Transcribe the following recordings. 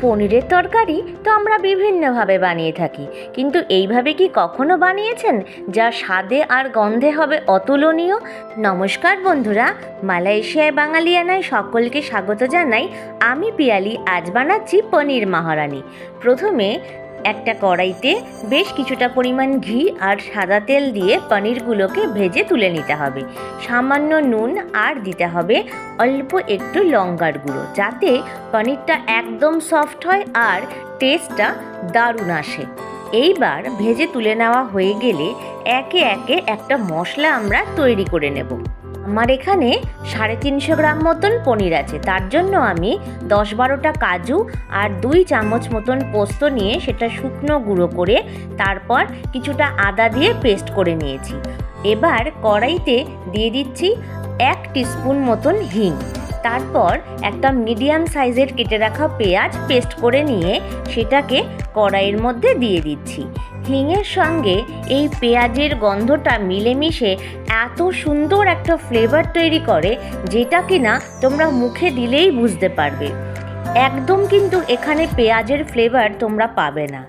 পনিরের তরকারি তো আমরা বিভিন্নভাবে বানিয়ে থাকি। কিন্তু এইভাবে কি কখনো বানিয়েছেন? যা স্বাদে আর গন্ধে হবে অতুলনীয়? নমস্কার বন্ধুরা, মালয়েশিয়ায় বাঙালিয়ানায় সকলকে স্বাগত জানাই। আমি পিয়ালি, আজ বানাচ্ছি পনির মহারানি। প্রথমে একটা কড়াইতে বেশ কিছুটা পরিমাণ ঘি আর সাদা তেল দিয়ে পনিরগুলোকে ভেজে তুলে নিতে হবে। সামান্য নুন আর দিতে হবে অল্প একটু লঙ্কার গুঁড়ো, যাতে পনিরটা একদম সফট হয় আর টেস্টটা দারুণ আসে। এইবার ভেজে তুলে নেওয়া হয়ে গেলে একে একে একটা মশলা আমরা তৈরি করে নেব। আমার এখানে সাড়ে তিনশো গ্রাম মতন পনির আছে। তার জন্য আমি দশ বারোটা কাজু আর দুই চামচ মতন পোস্ত নিয়ে সেটা শুকনো গুঁড়ো করে তারপর কিছুটা আদা দিয়ে পেস্ট করে নিয়েছি। এবার কড়াইতে দিয়ে দিচ্ছি এক টিস্পুন মতন হিং। তারপর একটা মিডিয়াম সাইজের কেটে রাখা পেঁয়াজ পেস্ট করে নিয়ে সেটাকে কড়াইয়ের মধ্যে দিয়ে দিচ্ছি। হিঙের সঙ্গে এই পেঁয়াজের গন্ধটা মিলেমিশে এত সুন্দর একটা ফ্লেভার তৈরি করে, যেটা কিনা তোমরা মুখে দিলেই বুঝতে পারবে। একদম কিন্তু এখানে পেঁয়াজের ফ্লেভার তোমরা পাবে না।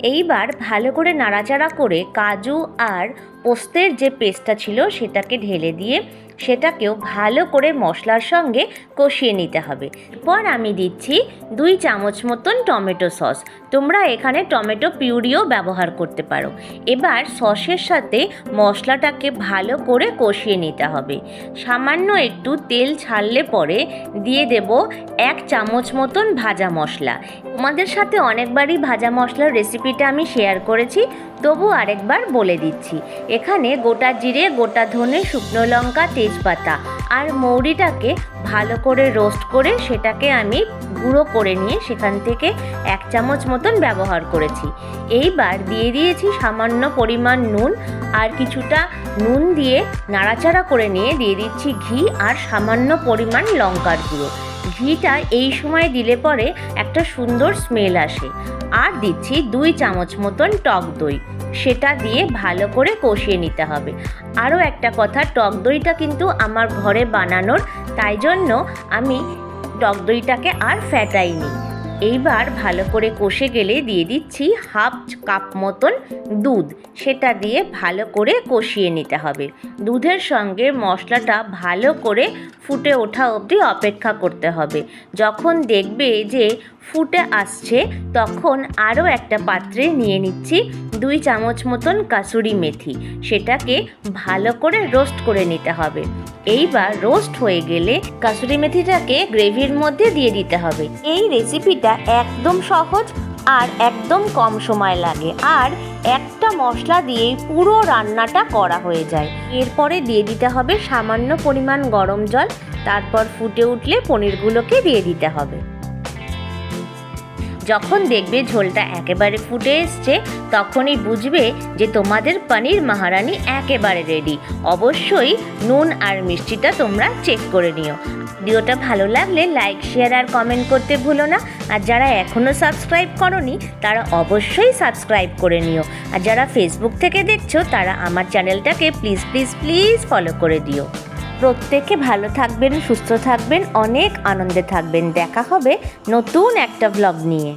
এইবার ভালো করে নাড়াচাড়া করে কাজু আর পোস্তের যে পেস্টটা ছিল সেটাকে ঢেলে দিয়ে সেটাকেও ভালো করে মশলার সঙ্গে কষিয়ে নিতে হবে। পর আমি দিচ্ছি দুই চামচ মতন টমেটো সস। তোমরা এখানে টমেটো পিউরিও ব্যবহার করতে পারো। এবার সসের সাথে মশলাটাকে ভালো করে কষিয়ে নিতে হবে। সামান্য একটু তেল ছাড়লে পরে দিয়ে দেব এক চামচ মতন ভাজা মশলা। তোমাদের সাথে অনেকবারই ভাজা মশলার রেসিপিটা আমি শেয়ার করেছি, তবু আরেকবার বলে দিচ্ছি। এখানে গোটা জিরে, গোটা ধনে, শুকনো লঙ্কা, তেজপাতা আর মৌরিটাকে ভালো করে রোস্ট করে সেটাকে আমি গুঁড়ো করে নিয়ে সেখান থেকে এক চামচ মতন ব্যবহার করেছি। এইবার দিয়ে দিয়েছি সামান্য পরিমাণ নুন আর কিছুটা নুন দিয়ে নাড়াচাড়া করে নিয়ে দিয়ে দিচ্ছি ঘি আর সামান্য পরিমাণ লঙ্কার গুঁড়ো। ঘিটা এই সময় দিলে পরে একটা সুন্দর স্মেল আসে। আর দিচ্ছি দুই চামচ মতন টক দই। সেটা দিয়ে ভালো করে কষিয়ে নিতে হবে। আরও একটা কথা, টক দইটা কিন্তু আমার ঘরে বানানোর, তাই জন্য আমি টক দইটাকে আর ফ্যাটাইনি এইবার ভালো করে কষে গেলে দিয়ে দিচ্ছি হাফ কাপ মতন দুধ। সেটা দিয়ে ভালো করে কষিয়ে নিতে হবে। দুধের সঙ্গে মশলাটা ভালো করে ফুটে ওঠা অবধি অপেক্ষা করতে হবে। যখন দেখবে যে ফুটে আসছে, তখন আরও একটা পাত্রে নিয়ে নিচ্ছি দুই চামচ মতন কাসুরি মেথি। সেটাকে ভালো করে রোস্ট করে নিতে হবে। এইবার রোস্ট হয়ে গেলে কাসুরি মেথিটাকে গ্রেভির মধ্যে দিয়ে দিতে হবে। এই রেসিপিটা একদম সহজ আর একদম কম সময় লাগে আর একটা মশলা দিয়েই পুরো রান্নাটা করা হয়ে যায়। এরপরে দিয়ে দিতে হবে সামান্য পরিমাণ গরম জল, তারপর ফুটে উঠলে পনিরগুলোকে দিয়ে দিতে হবে। যখন দেখবে ঝোলটা একেবারে ফুটে এসছে, তখনই বুঝবে যে তোমাদের পনির মহারানি একেবারে রেডি অবশ্যই নুন আর মিষ্টিটা তোমরা চেক করে নিও। ভিডিওটা ভালো লাগলে লাইক শেয়ার আর কমেন্ট করতে ভুলো না। আর যারা এখনও সাবস্ক্রাইব করনি, তারা অবশ্যই সাবস্ক্রাইব করে নিও। আর যারা ফেসবুক থেকে দেখছ, তারা আমার চ্যানেলটাকে প্লিজ প্লিজ প্লিজ ফলো করে দিও। প্রত্যেকে ভালো থাকবেন সুস্থ থাকবেন অনেক আনন্দে থাকবেন। দেখা হবে নতুন একটা ব্লগ নিয়ে।